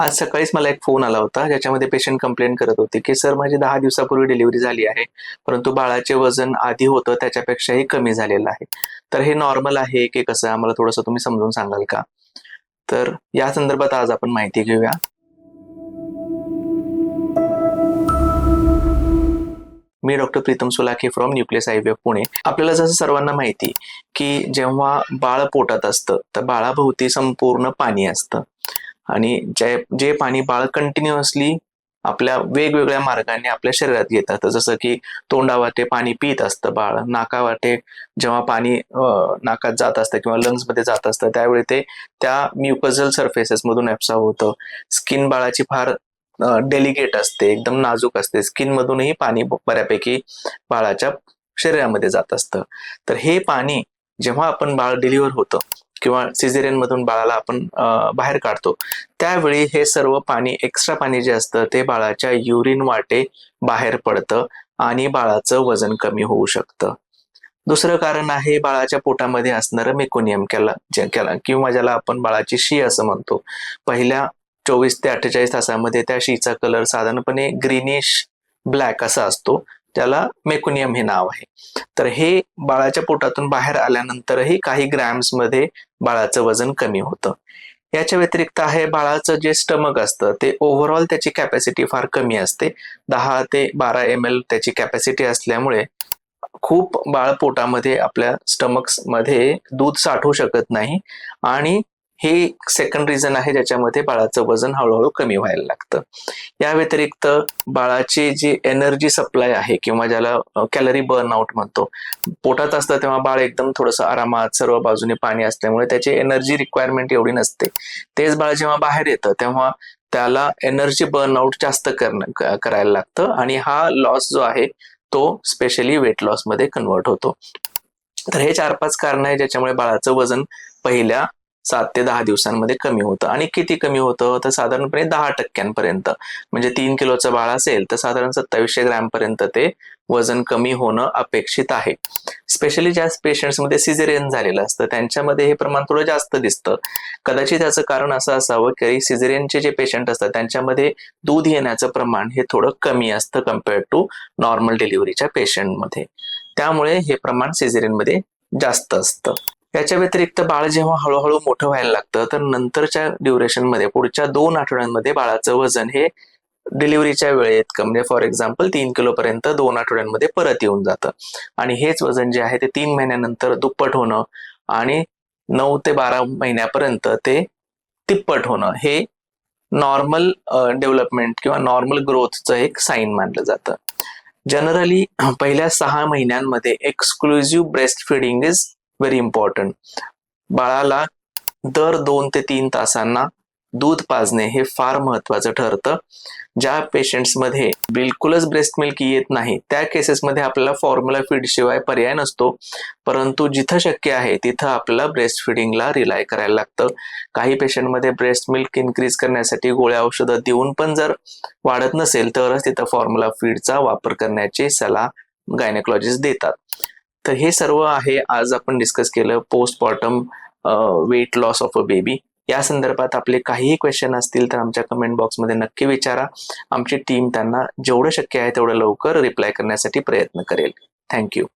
आज सकाळीच मला एक फोन आला होता ज्याच्यामध्ये पेशंट कंप्लेंट करत होते की सर माझी दहा दिवसापूर्वी डिलिव्हरी झाली आहे परंतु बाळाचे वजन आधी होतं त्याच्यापेक्षाही कमी झालेलं आहे. तर हे नॉर्मल आहे की कसं? आम्हाला थोडंसं तुम्ही समजून सांगाल का? तर या संदर्भात आज आपण माहिती घेऊया. मी doctor Pritam Sulakhe from Nucleus I Pune. आपल्याला जसं सर्वांना माहिती की जेव्हा बाळ पोटात असतं तर बाळाभोवती संपूर्ण पाणी असतं. आणि जे जे पाणी बाळ कंटिन्युअसली आपल्या वेगवेगळ्या मार्गाने आपल्या शरीरात घेतात जसं की तोंडावाटे पाणी पित असतं बाळ नाकावाटे जेव्हा पाणी नाकात जात असतं किंवा लंग्समध्ये मध्ये जात असतं त्यावेळी ते त्या म्युकझल सरफेसेसमधून ऍप्सॉर्ब होतं. स्किन बाळाची फार डेलिकेट असते एकदम नाजूक असते. स्किन मधूनही पाणी बऱ्यापैकी बाळाच्या शरीरामध्ये जात असतं. तर हे पाणी जेव्हा आपण बाळ डिलिव्हर होतं किंवा सिझेरियन मधून बाळाला आपण बाहेर काढतो. त्यावेळी हे सर्व पाणी एक्स्ट्रा पाणी जे असतं ते बाळाच्या युरिन वाटे बाहेर पडतं आणि बाळाचं वजन कमी होऊ शकतं. दुसरं कारण आहे बाळाच्या पोटामध्ये असणारं मेकोनियम केला जे केला किंवा ज्याला आपण बाळाची शी असं म्हणतो. पहिल्या चोवीस ते अठ्ठेचाळीस तासामध्ये त्या शीचा कलर साधारणपणे ग्रीनिश ब्लॅक असा असतो. त्याला मेकोनियम हे नाव आहे. तर हे बाळाच्या पोटातून बाहेर आल्यानंतरही काही ग्रॅम्समध्ये बाळाचं वजन कमी होतं. याच्या व्यतिरिक्त आहे बाळाचं जे स्टमक असतं ते ओव्हरऑल त्याची कॅपॅसिटी फार कमी असते. दहा ते बारा एम एल त्याची कॅपॅसिटी असल्यामुळे खूप बाळ पोटामध्ये आपल्या स्टमक्समध्ये दूध साठवू शकत नाही आणि हे सेकंड रिझन आहे ज्याच्यामध्ये बाळाचं वजन हळूहळू कमी व्हायला लागतं. या व्यतिरिक्त बाळाची जी एनर्जी सप्लाय आहे किंवा ज्याला कॅलरी बर्न आउट म्हणतो पोटात असतं तेव्हा बाळ एकदम थोडंसं आरामात सर्व बाजूने पाणी असल्यामुळे त्याची एनर्जी रिक्वायरमेंट एवढी नसते. तेच बाळ जेव्हा बाहेर येतं तेव्हा त्याला एनर्जी बर्न आउट जास्त करणं करायला लागतं आणि हा लॉस जो आहे तो स्पेशली वेट लॉसमध्ये कन्वर्ट होतो. तर हे चार पाच कारण आहे ज्याच्यामुळे बाळाचं वजन पहिल्या सात ते दहा दिवसांमध्ये कमी होतं. आणि किती कमी होतं? तर साधारणपणे दहा टक्क्यांपर्यंत. म्हणजे तीन किलोचं बाळ असेल तर साधारण सत्तावीसशे ग्रॅमपर्यंत ते वजन कमी होणं अपेक्षित आहे. स्पेशली ज्या पेशंट्समध्ये सिझेरियन झालेलं असतं त्यांच्यामध्ये हे प्रमाण थोडं जास्त दिसतं. कदाचित त्याचं कारण असं असावं की सिझेरियनचे जे पेशंट असतात त्यांच्यामध्ये दूध येण्याचं प्रमाण हे थोडं कमी असतं कम्पेअर्ड टू नॉर्मल डिलिव्हरीच्या पेशंटमध्ये त्यामुळे हे प्रमाण सिझेरियनमध्ये जास्त असतं. याच्या व्यतिरिक्त बाळ जेव्हा हळूहळू मोठं व्हायला लागतं तर नंतरच्या ड्युरेशनमध्ये पुढच्या दोन आठवड्यांमध्ये बाळाचं वजन हे डिलिव्हरीच्या वेळेत म्हणजे फॉर एक्झाम्पल तीन किलोपर्यंत दोन आठवड्यांमध्ये परत येऊन जातं. आणि हेच वजन जे आहे ते तीन महिन्यानंतर दुप्पट होणं आणि नऊ ते बारा महिन्यापर्यंत ते तिप्पट होणं हे नॉर्मल डेव्हलपमेंट किंवा नॉर्मल ग्रोथचं एक साईन मानलं जातं. जनरली पहिल्या सहा महिन्यांमध्ये exclusive breast feeding is very important बाळाला दर दोन ते तीन तासांना दूध पाजणे हे फार महत्वाचं ठरतं. ज्या पेशंट्समध्ये बिलकुलच ब्रेस्ट मिल्क येत नाही त्या केसेसमध्ये आपल्याला फॉर्म्युला फीड शिवाय पर्याय नसतो. परंतु जिथं शक्य आहे तिथं आपल्याला ब्रेस्ट फिडिंगला रिलाय करायला लागतं. काही पेशंटमध्ये ब्रेस्ट मिल्क इन्क्रीज करण्यासाठी गोळ्या औषधं देऊन पण जर वाढत नसेल तरच तिथं फॉर्म्युला फीडचा वापर करण्याची सलाह गायनेकॉलॉजिस्ट देतात. तर हे सर्व आहे आज आपण डिस्कस केलं postmortem weight loss of a baby या संदर्भात आपले काहीही क्वेश्चन असतील तर आमच्या कमेंट बॉक्समध्ये नक्की विचारा. आमची टीम त्यांना जेवढं शक्य आहे तेवढं लवकर रिप्लाय करण्यासाठी प्रयत्न करेल. थँक्यू